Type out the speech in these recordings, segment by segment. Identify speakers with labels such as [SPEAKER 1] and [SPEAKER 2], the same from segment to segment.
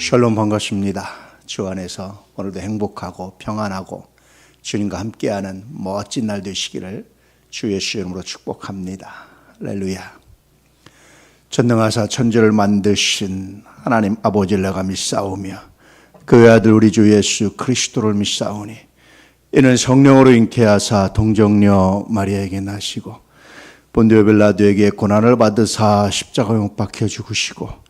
[SPEAKER 1] 샬롬 반갑습니다. 주 안에서 오늘도 행복하고 평안하고 주님과 함께하는 멋진 날 되시기를 주 예수 이름으로 축복합니다. 할렐루야. 전능하사 천지를 만드신 하나님 아버지를 내가 믿사오며 그 아들 우리 주 예수 그리스도를 믿사오니 이는 성령으로 잉태하사 동정녀 마리아에게 나시고 본디오 빌라도에게 고난을 받으사 십자가에 못 박혀 죽으시고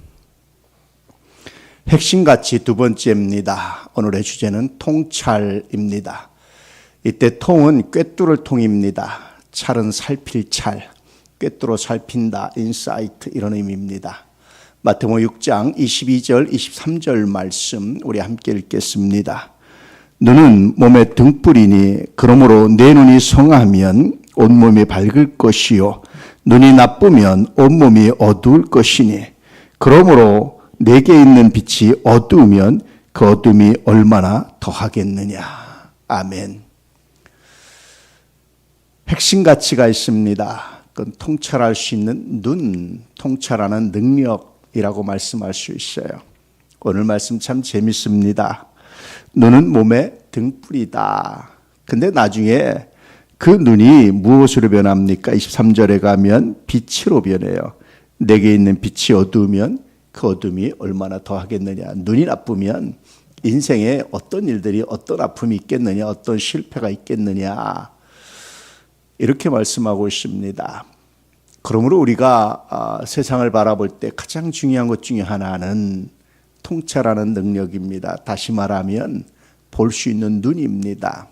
[SPEAKER 1] 핵심 가치 두 번째입니다. 오늘의 주제는 통찰입니다. 이때 통은 꿰뚫을 통입니다. 찰은 살필 찰, 꿰뚫어 살핀다, 인사이트 이런 의미입니다. 마태복 6장 22절, 23절 말씀 우리 함께 읽겠습니다. 눈은 몸의 등불이니 그러므로 내 눈이 성하면 온몸이 밝을 것이요 눈이 나쁘면 온몸이 어두울 것이니 그러므로 내게 있는 빛이 어두우면 그 어둠이 얼마나 더하겠느냐. 아멘. 핵심 가치가 있습니다. 그건 통찰할 수 있는 눈, 통찰하는 능력이라고 말씀할 수 있어요. 오늘 말씀 참 재밌습니다. 눈은 몸의 등불이다. 근데 나중에 그 눈이 무엇으로 변합니까? 23절에 가면 빛으로 변해요. 내게 있는 빛이 어두우면 그 어둠이 얼마나 더 하겠느냐. 눈이 나쁘면 인생에 어떤 일들이 어떤 아픔이 있겠느냐, 어떤 실패가 있겠느냐. 이렇게 말씀하고 있습니다. 그러므로 우리가 아, 세상을 바라볼 때 가장 중요한 것 중에 하나는 통찰하는 능력입니다. 다시 말하면 볼 수 있는 눈입니다.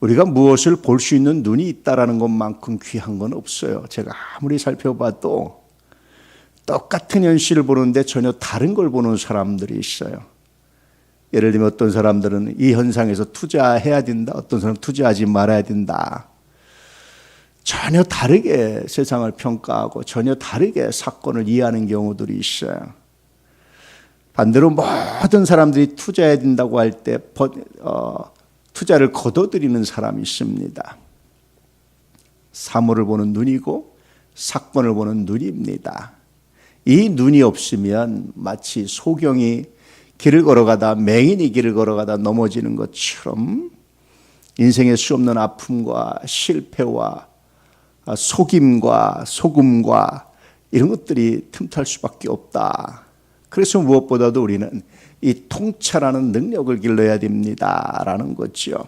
[SPEAKER 1] 우리가 무엇을 볼 수 있는 눈이 있다라는 것만큼 귀한 건 없어요. 제가 아무리 살펴봐도 똑같은 현실을 보는데 전혀 다른 걸 보는 사람들이 있어요. 예를 들면 어떤 사람들은 이 현상에서 투자해야 된다. 어떤 사람은 투자하지 말아야 된다. 전혀 다르게 세상을 평가하고 전혀 다르게 사건을 이해하는 경우들이 있어요. 반대로 모든 사람들이 투자해야 된다고 할때 어, 투자를 거둬들이는 사람이 있습니다. 사물을 보는 눈이고 사건을 보는 눈입니다. 이 눈이 없으면 마치 소경이 길을 걸어가다 맹인이 길을 걸어가다 넘어지는 것처럼 인생의 수 없는 아픔과 실패와 속임과 소금과 이런 것들이 틈탈 수밖에 없다. 그래서 무엇보다도 우리는 이 통찰하는 능력을 길러야 됩니다라는 거죠.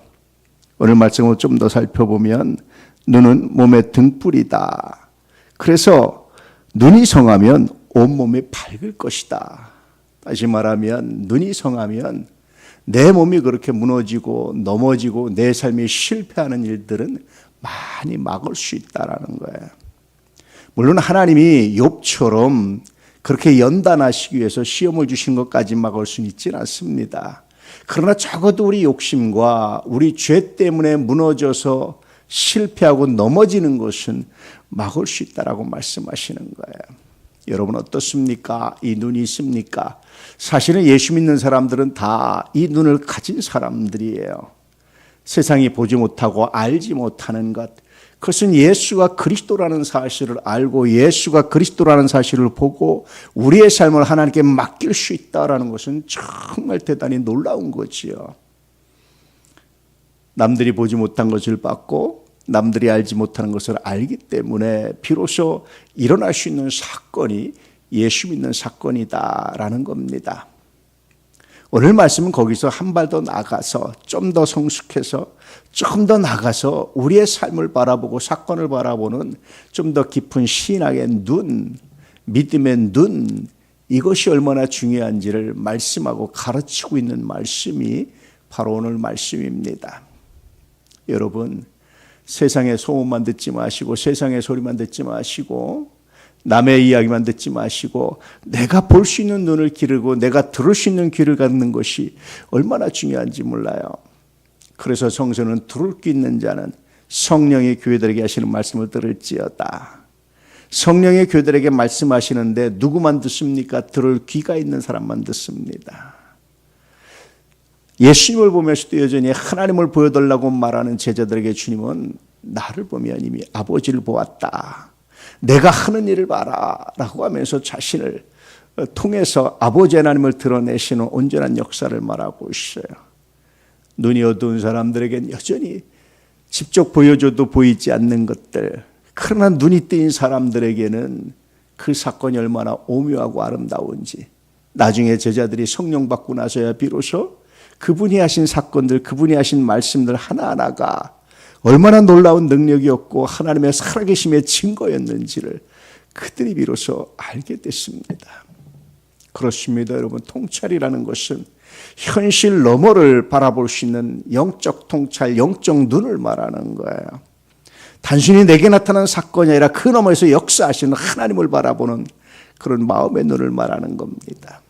[SPEAKER 1] 오늘 말씀을 좀 더 살펴보면 눈은 몸의 등불이다. 그래서 눈이 성하면 온몸이 밝을 것이다. 다시 말하면 눈이 성하면 내 몸이 그렇게 무너지고 넘어지고 내 삶이 실패하는 일들은 많이 막을 수 있다라는 거예요. 물론 하나님이 욥처럼 그렇게 연단하시기 위해서 시험을 주신 것까지 막을 수는 있지는 않습니다. 그러나 적어도 우리 욕심과 우리 죄 때문에 무너져서 실패하고 넘어지는 것은 막을 수 있다라고 말씀하시는 거예요. 여러분 어떻습니까? 이 눈이 있습니까? 사실은 예수 믿는 사람들은 다 이 눈을 가진 사람들이에요. 세상이 보지 못하고 알지 못하는 것. 그것은 예수가 그리스도라는 사실을 알고 예수가 그리스도라는 사실을 보고 우리의 삶을 하나님께 맡길 수 있다라는 것은 정말 대단히 놀라운 거지요. 남들이 보지 못한 것을 받고 남들이 알지 못하는 것을 알기 때문에 비로소 일어날 수 있는 사건이 예수 믿는 사건이다라는 겁니다. 오늘 말씀은 거기서 한 발 더 나가서 좀 더 성숙해서 조금 더 나가서 우리의 삶을 바라보고 사건을 바라보는 좀 더 깊은 신학의 눈, 믿음의 눈, 이것이 얼마나 중요한지를 말씀하고 가르치고 있는 말씀이 바로 오늘 말씀입니다. 여러분, 세상의 소문만 듣지 마시고 세상의 소리만 듣지 마시고 남의 이야기만 듣지 마시고 내가 볼 수 있는 눈을 기르고 내가 들을 수 있는 귀를 갖는 것이 얼마나 중요한지 몰라요. 그래서 성서는 들을 귀 있는 자는 성령의 교회들에게 하시는 말씀을 들을지어다. 성령의 교회들에게 말씀하시는데 누구만 듣습니까? 들을 귀가 있는 사람만 듣습니다. 예수님을 보면서도 여전히 하나님을 보여달라고 말하는 제자들에게 주님은 나를 보면 이미 아버지를 보았다. 내가 하는 일을 봐라. 라고 하면서 자신을 통해서 아버지 하나님을 드러내시는 온전한 역사를 말하고 있어요. 눈이 어두운 사람들에겐 여전히 직접 보여줘도 보이지 않는 것들. 그러나 눈이 뜨인 사람들에게는 그 사건이 얼마나 오묘하고 아름다운지 나중에 제자들이 성령 받고 나서야 비로소 그분이 하신 사건들, 그분이 하신 말씀들 하나하나가 얼마나 놀라운 능력이었고 하나님의 살아계심의 증거였는지를 그들이 비로소 알게 됐습니다. 그렇습니다, 여러분. 통찰이라는 것은 현실 너머를 바라볼 수 있는 영적 통찰, 영적 눈을 말하는 거예요. 단순히 내게 나타난 사건이 아니라 그 너머에서 역사하시는 하나님을 바라보는 그런 마음의 눈을 말하는 겁니다.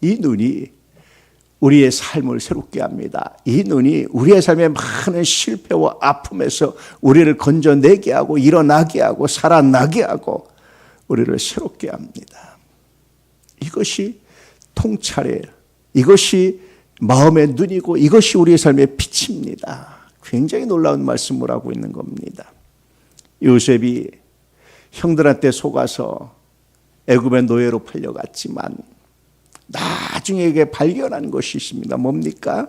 [SPEAKER 1] 이 눈이 우리의 삶을 새롭게 합니다. 이 눈이 우리의 삶의 많은 실패와 아픔에서 우리를 건져내게 하고 일어나게 하고 살아나게 하고 우리를 새롭게 합니다. 이것이 통찰이에요. 이것이 마음의 눈이고 이것이 우리의 삶의 빛입니다. 굉장히 놀라운 말씀을 하고 있는 겁니다. 요셉이 형들한테 속아서 애굽의 노예로 팔려갔지만 나중에 발견한 것이 있습니다. 뭡니까?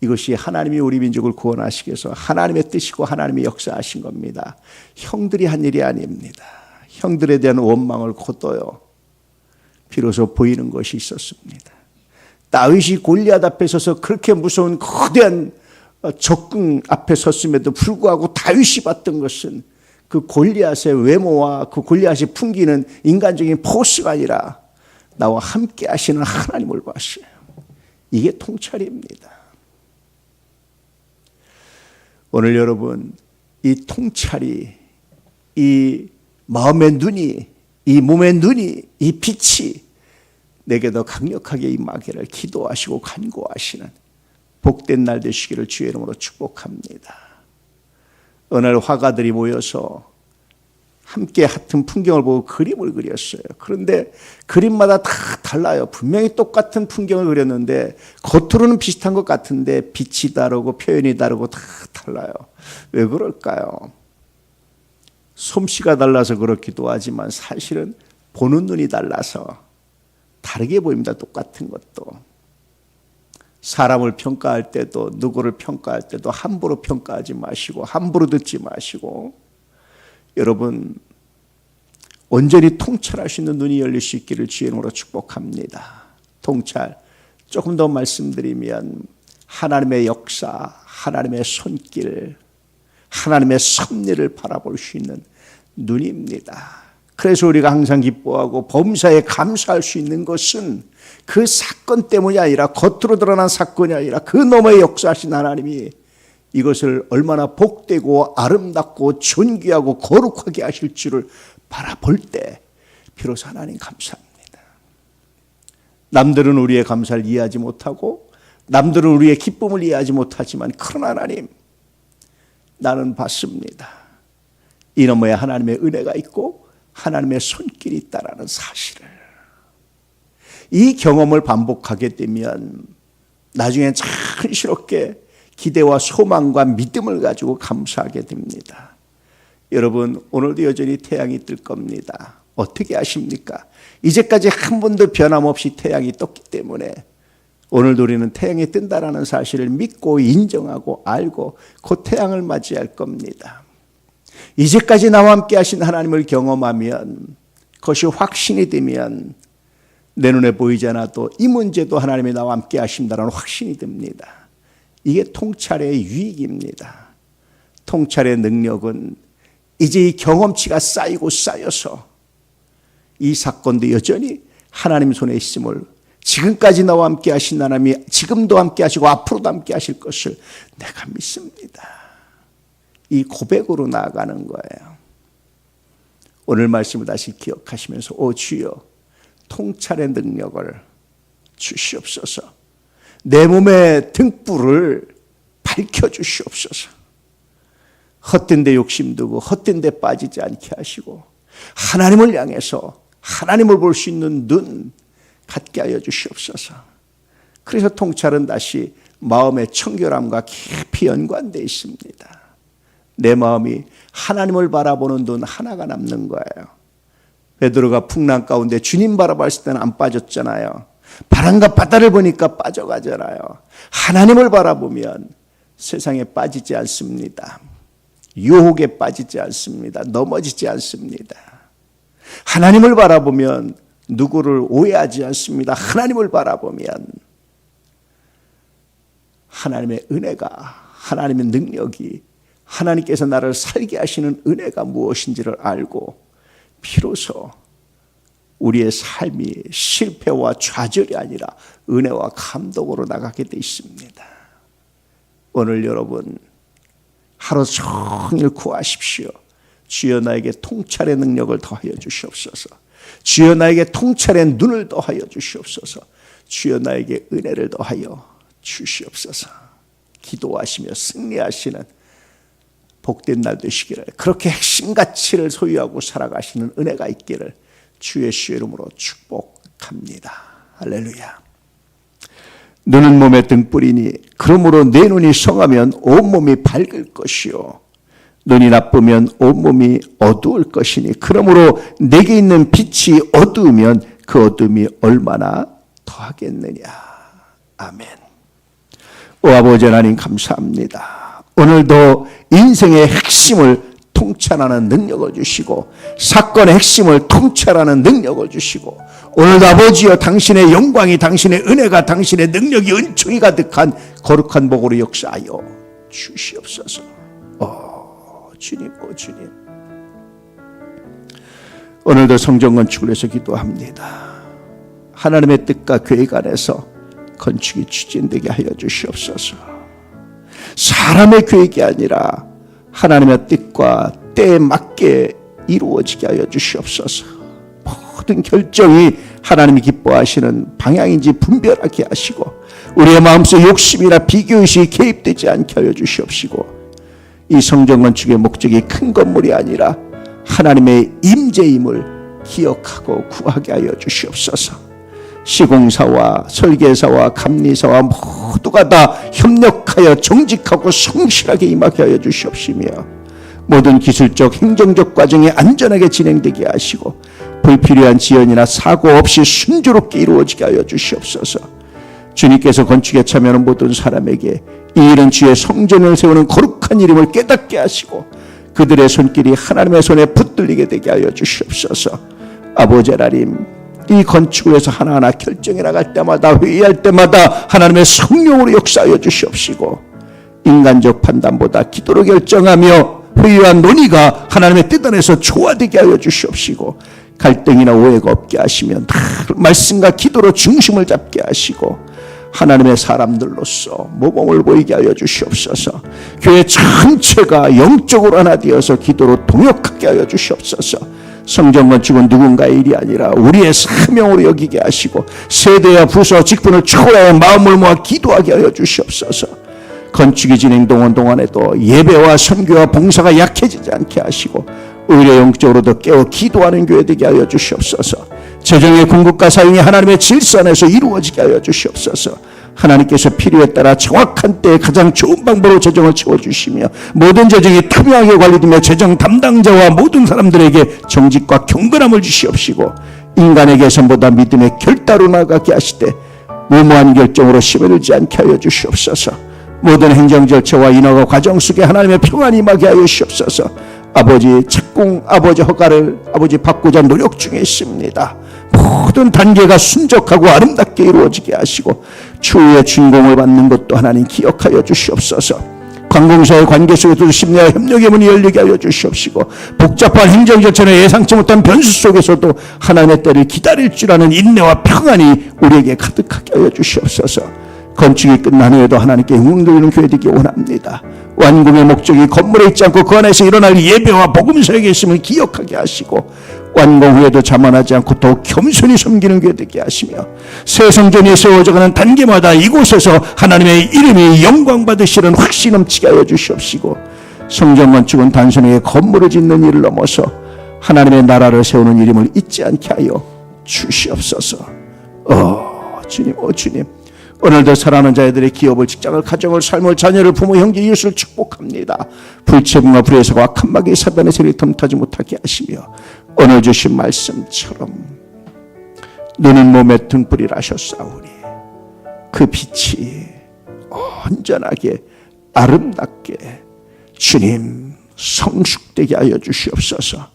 [SPEAKER 1] 이것이 하나님이 우리 민족을 구원하시기 위해서 하나님의 뜻이고 하나님의 역사하신 겁니다. 형들이 한 일이 아닙니다. 형들에 대한 원망을 거둬요. 비로소 보이는 것이 있었습니다. 다윗이 골리앗 앞에 서서 그렇게 무서운 거대한 적군 앞에 섰음에도 불구하고 다윗이 봤던 것은 그 골리앗의 외모와 그 골리앗이 풍기는 인간적인 포스가 아니라 나와 함께 하시는 하나님을 봤어요. 이게 통찰입니다. 오늘 여러분 이 통찰이 이 마음의 눈이 이 몸의 눈이 이 빛이 내게 더 강력하게 임하기를 기도하시고 간구하시는 복된 날 되시기를 주의 이름으로 축복합니다. 날 화가들이 모여서 함께 같은 풍경을 보고 그림을 그렸어요. 그런데 그림마다 다 달라요. 분명히 똑같은 풍경을 그렸는데 겉으로는 비슷한 것 같은데 빛이 다르고 표현이 다르고 다 달라요. 왜 그럴까요? 솜씨가 달라서 그렇기도 하지만 사실은 보는 눈이 달라서 다르게 보입니다. 똑같은 것도. 사람을 평가할 때도 누구를 평가할 때도 함부로 평가하지 마시고 함부로 듣지 마시고 여러분 온전히 통찰할 수 있는 눈이 열릴 수 있기를 주의 이름으로 축복합니다. 통찰 조금 더 말씀드리면 하나님의 역사, 하나님의 손길, 하나님의 섭리를 바라볼 수 있는 눈입니다. 그래서 우리가 항상 기뻐하고 범사에 감사할 수 있는 것은 그 사건 때문이 아니라 겉으로 드러난 사건이 아니라 그 너머에 역사하신 하나님이 이것을 얼마나 복되고 아름답고 존귀하고 거룩하게 하실 줄을 바라볼 때 비로소 하나님 감사합니다. 남들은 우리의 감사를 이해하지 못하고 남들은 우리의 기쁨을 이해하지 못하지만 그러나 하나님 나는 받습니다. 이놈의 하나님의 은혜가 있고 하나님의 손길이 있다라는 사실을 이 경험을 반복하게 되면 나중에 자연스럽게 기대와 소망과 믿음을 가지고 감사하게 됩니다. 여러분, 오늘도 여전히 태양이 뜰 겁니다. 어떻게 아십니까? 이제까지 한 번도 변함없이 태양이 떴기 때문에 오늘도 우리는 태양이 뜬다라는 사실을 믿고 인정하고 알고 그 태양을 맞이할 겁니다. 이제까지 나와 함께 하신 하나님을 경험하면 그것이 확신이 되면 내 눈에 보이지 않아도 이 문제도 하나님이 나와 함께 하신다는 확신이 됩니다. 이게 통찰의 유익입니다. 통찰의 능력은 이제 이 경험치가 쌓이고 쌓여서 이 사건도 여전히 하나님 손에 있음을 지금까지 나와 함께 하신 하나님이 지금도 함께 하시고 앞으로도 함께 하실 것을 내가 믿습니다. 이 고백으로 나아가는 거예요. 오늘 말씀을 다시 기억하시면서 오 주여 통찰의 능력을 주시옵소서. 내 몸의 등불을 밝혀 주시옵소서. 헛된 데 욕심 두고 헛된 데 빠지지 않게 하시고 하나님을 향해서 하나님을 볼 수 있는 눈 갖게 하여 주시옵소서. 그래서 통찰은 다시 마음의 청결함과 깊이 연관되어 있습니다. 내 마음이 하나님을 바라보는 눈 하나가 남는 거예요. 베드로가 풍랑 가운데 주님 바라봤을 때는 안 빠졌잖아요. 바람과 바다를 보니까 빠져가잖아요. 하나님을 바라보면 세상에 빠지지 않습니다. 유혹에 빠지지 않습니다. 넘어지지 않습니다. 하나님을 바라보면 누구를 오해하지 않습니다. 하나님을 바라보면 하나님의 은혜가 하나님의 능력이 하나님께서 나를 살게 하시는 은혜가 무엇인지를 알고 비로소 우리의 삶이 실패와 좌절이 아니라 은혜와 감동으로 나가게 돼 있습니다. 오늘 여러분 하루 종일 구하십시오. 주여 나에게 통찰의 능력을 더하여 주시옵소서. 주여 나에게 통찰의 눈을 더하여 주시옵소서. 주여 나에게 은혜를 더하여 주시옵소서. 기도하시며 승리하시는 복된 날 되시기를 그렇게 핵심 가치를 소유하고 살아가시는 은혜가 있기를 주의 주 이름으로 축복합니다. 할렐루야. 눈은 몸의 등불이니 그러므로 내 눈이 성하면 온몸이 밝을 것이요 눈이 나쁘면 온몸이 어두울 것이니 그러므로 내게 있는 빛이 어두우면 그 어둠이 얼마나 더하겠느냐. 아멘. 오 아버지 하나님 감사합니다. 오늘도 인생의 핵심을 통찰하는 능력을 주시고 사건의 핵심을 통찰하는 능력을 주시고 오늘도 아버지여 당신의 영광이 당신의 은혜가 당신의 능력이 은총이 가득한 거룩한 복으로 역사하여 주시옵소서. 어, 주님, 오 주님. 오늘도 성전 건축을 위해서 기도합니다. 하나님의 뜻과 계획 안에서 건축이 추진되게 하여 주시옵소서. 사람의 계획이 아니라 하나님의 뜻과 때에 맞게 이루어지게 하여 주시옵소서. 모든 결정이 하나님이 기뻐하시는 방향인지 분별하게 하시고 우리의 마음속 욕심이나 비교의식이 개입되지 않게 하여 주시옵시고 이 성전 건축의 목적이 큰 건물이 아니라 하나님의 임재임을 기억하고 구하게 하여 주시옵소서. 시공사와 설계사와 감리사와 모두가 다 협력하여 정직하고 성실하게 임하게 하여 주시옵시며 모든 기술적 행정적 과정이 안전하게 진행되게 하시고 불필요한 지연이나 사고 없이 순조롭게 이루어지게 하여 주시옵소서. 주님께서 건축에 참여하는 모든 사람에게 이 일은 주의 성전을 세우는 거룩한 이름을 깨닫게 하시고 그들의 손길이 하나님의 손에 붙들리게 되게 하여 주시옵소서. 아버지 하나님 이 건축을 위해서 하나하나 결정해 나갈 때마다 회의할 때마다 하나님의 성령으로 역사하여 주시옵시고 인간적 판단보다 기도로 결정하며 회의와 논의가 하나님의 뜻 안에서 조화되게 하여 주시옵시고 갈등이나 오해가 없게 하시면 말씀과 기도로 중심을 잡게 하시고 하나님의 사람들로서 모범을 보이게 하여 주시옵소서. 교회 전체가 영적으로 하나 되어서 기도로 동역하게 하여 주시옵소서. 성전 건축은 누군가의 일이 아니라 우리의 사명으로 여기게 하시고 세대와 부서 직분을 초월하여 마음을 모아 기도하게 하여 주시옵소서. 건축이 진행동안 동안에도 예배와 선교와 봉사가 약해지지 않게 하시고 오히려 영적으로도 깨어 기도하는 교회 되게 하여 주시옵소서. 재정의 공급과 사용이 하나님의 질서 안에서 이루어지게 하여 주시옵소서. 하나님께서 필요에 따라 정확한 때에 가장 좋은 방법으로 재정을 채워주시며 모든 재정이 투명하게 관리되며 재정 담당자와 모든 사람들에게 정직과 경건함을 주시옵시고 인간에게서보다 믿음의 결단으로 나가게 하시되 무모한 결정으로 심에 들지 않게 하여 주시옵소서 모든 행정 절차와 인허가 과정 속에 하나님의 평안이 임하게 하여 주시옵소서 아버지 착공 아버지 허가를 아버지 받고자 노력 중에 있습니다. 모든 단계가 순적하고 아름답게 이루어지게 하시고 추후의 진공을 받는 것도 하나님 기억하여 주시옵소서. 관공서의 관계 속에도 심리와 협력의 문이 열리게 하여 주시옵시고 복잡한 행정 절차는 예상치 못한 변수 속에서도 하나님의 때를 기다릴 줄 아는 인내와 평안이 우리에게 가득하게 하여 주시옵소서. 건축이 끝난 후에도 하나님께 돌리는 교회 되기 원합니다. 완공의 목적이 건물에 있지 않고 그 안에서 일어날 예배와 복음 사역에 있음을 기억하게 하시고 완공 후에도 자만하지 않고 더욱 겸손히 섬기는 게 되게 하시며 새 성전이 세워져가는 단계마다 이곳에서 하나님의 이름이 영광 받으시는 확신 넘치게 하여 주시옵시고 성전 건축은 단순하게 건물을 짓는 일을 넘어서 하나님의 나라를 세우는 이름을 잊지 않게 하여 주시옵소서. 어 주님, 어 주님. 오늘도 사랑하는 자들의 기업을, 직장을, 가정을, 삶을, 자녀를, 부모, 형제, 이웃을 축복합니다. 불체분과 불에서 악한 마귀 사단의 세력이 틈타지 못하게 하시며 오늘 주신 말씀처럼 눈은 몸에 등불이라 하셨사오니 그 빛이 온전하게 아름답게 주님 성숙되게 하여 주시옵소서.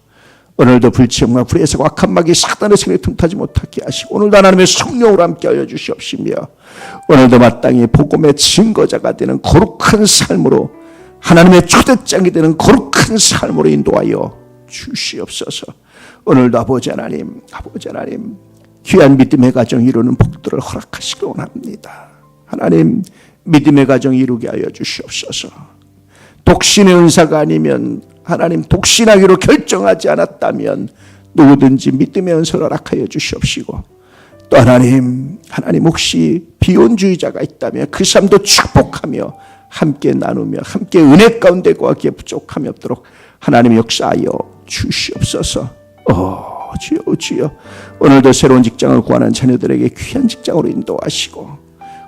[SPEAKER 1] 오늘도 불치음과 불에서 악한 마귀 사단의 세력이 틈타지 못하게 하시고 오늘도 하나님의 성령으로 함께 하여 주시옵시며 오늘도 마땅히 복음의 증거자가 되는 거룩한 삶으로 하나님의 초대장이 되는 거룩한 삶으로 인도하여 주시옵소서. 오늘도 아버지 하나님, 아버지 하나님 귀한 믿음의 가정 이루는 복들을 허락하시기 원합니다. 하나님 믿음의 가정 이루게 하여 주시옵소서. 독신의 은사가 아니면 하나님 독신하기로 결정하지 않았다면 누구든지 은사를 허락하여 주시옵시고 또 하나님 하나님 혹시 비혼주의자가 있다면 그 삶도 축복하며 함께 나누며 함께 은혜 가운데 거하기에 부족함이 없도록 하나님 역사하여 주시옵소서. 어, 주여 주여 오늘도 새로운 직장을 구하는 자녀들에게 귀한 직장으로 인도하시고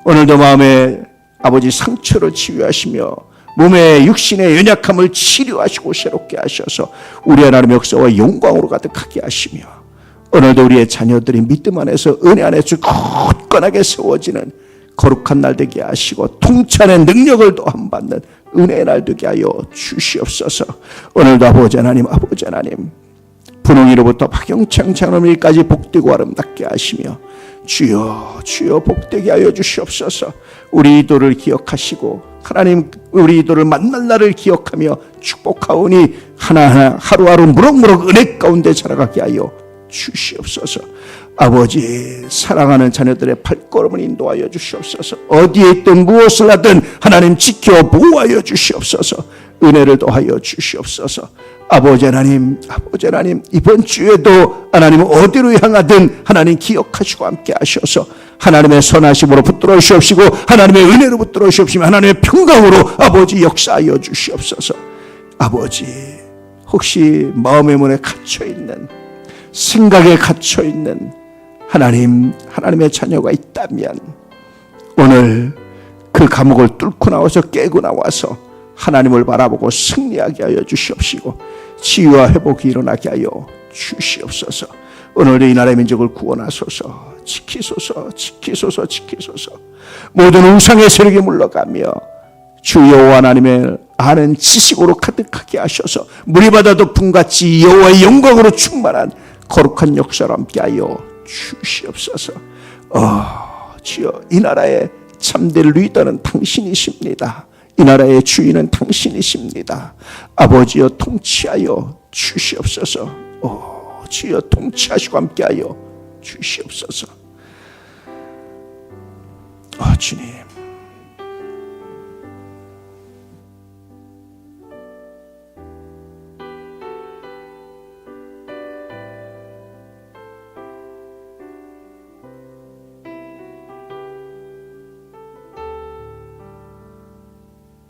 [SPEAKER 1] 오늘도 마음에 아버지 상처를 치유하시며 몸의 육신의 연약함을 치료하시고 새롭게 하셔서 우리 하나님 역사와 영광으로 가득하게 하시며 오늘도 우리의 자녀들이 믿음 안에서 은혜 안에서 굳건하게 세워지는 거룩한 날 되게 하시고 통찰의 능력을 또한 받는 은혜의 날 되게 하여 주시옵소서. 오늘도 아버지 하나님 아버지 하나님 분홍이로부터 박영창 장로님까지 복되고 아름답게 하시며 주여 주여 복되게 하여 주시옵소서. 우리 이도를 기억하시고 하나님 우리 이도를 만날 날을 기억하며 축복하오니 하나하나 하루하루 무럭무럭 은혜 가운데 자라가게 하여 주시옵소서. 아버지 사랑하는 자녀들의 발걸음을 인도하여 주시옵소서. 어디에 있든 무엇을 하든 하나님 지켜 보호하여 주시옵소서. 은혜를 더하여 주시옵소서. 아버지 하나님 아버지 하나님 이번 주에도 하나님 어디로 향하든 하나님 기억하시고 함께 하셔서 하나님의 선하심으로 붙들어 주시옵시고 하나님의 은혜로 붙들어 주시옵시며 하나님의 평강으로 아버지 역사하여 주시옵소서 아버지 혹시 마음의 문에 갇혀 있는 생각에 갇혀 있는 하나님 하나님의 자녀가 있다면 오늘 그 감옥을 뚫고 나와서 깨고 나와서 하나님을 바라보고 승리하게 하여 주시옵시고 치유와 회복이 일어나게 하여 주시옵소서. 오늘도 이 나라의 민족을 구원하소서. 지키소서. 지키소서. 지키소서. 모든 우상의 세력이 물러가며 주 여호와 하나님의 아는 지식으로 가득하게 하셔서 물이 바다도 품같이 여호와의 영광으로 충만한 거룩한 역사로 함께하여 주시옵소서. 어, 주여 이 나라의 참된 리더는 당신이십니다. 이 나라의 주인은 당신이십니다. 아버지여 통치하여 주시옵소서. 오, 주여 통치하시고 함께하여 주시옵소서. 아 주님